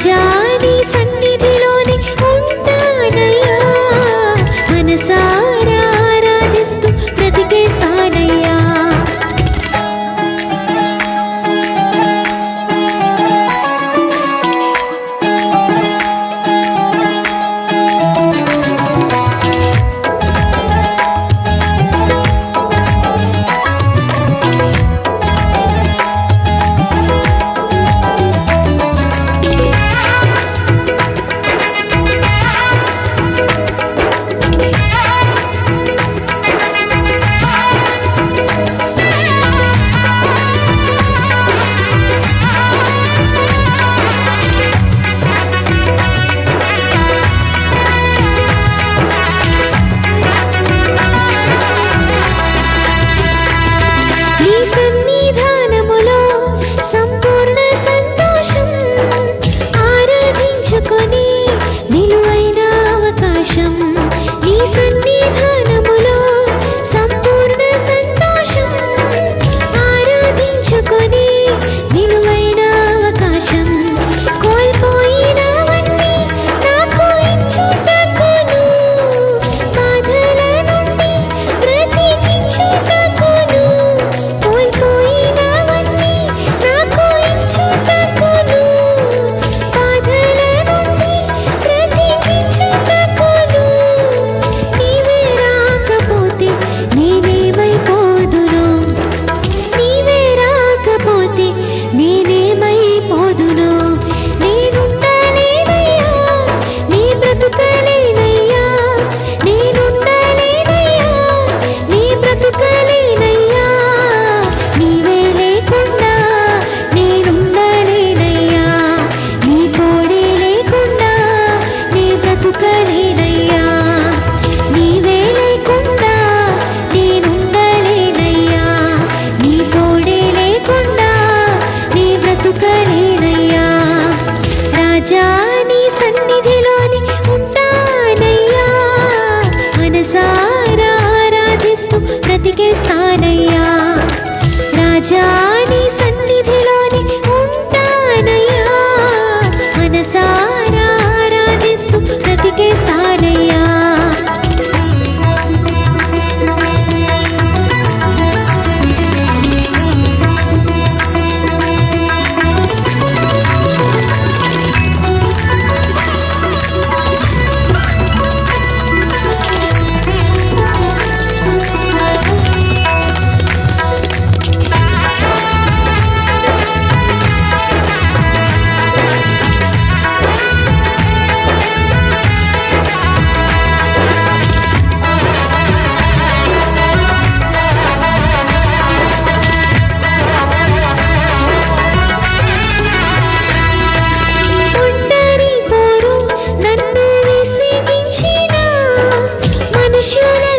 家。నిజాని సన్నిధిలోని ఉంటానయ్యా. Manasa sure.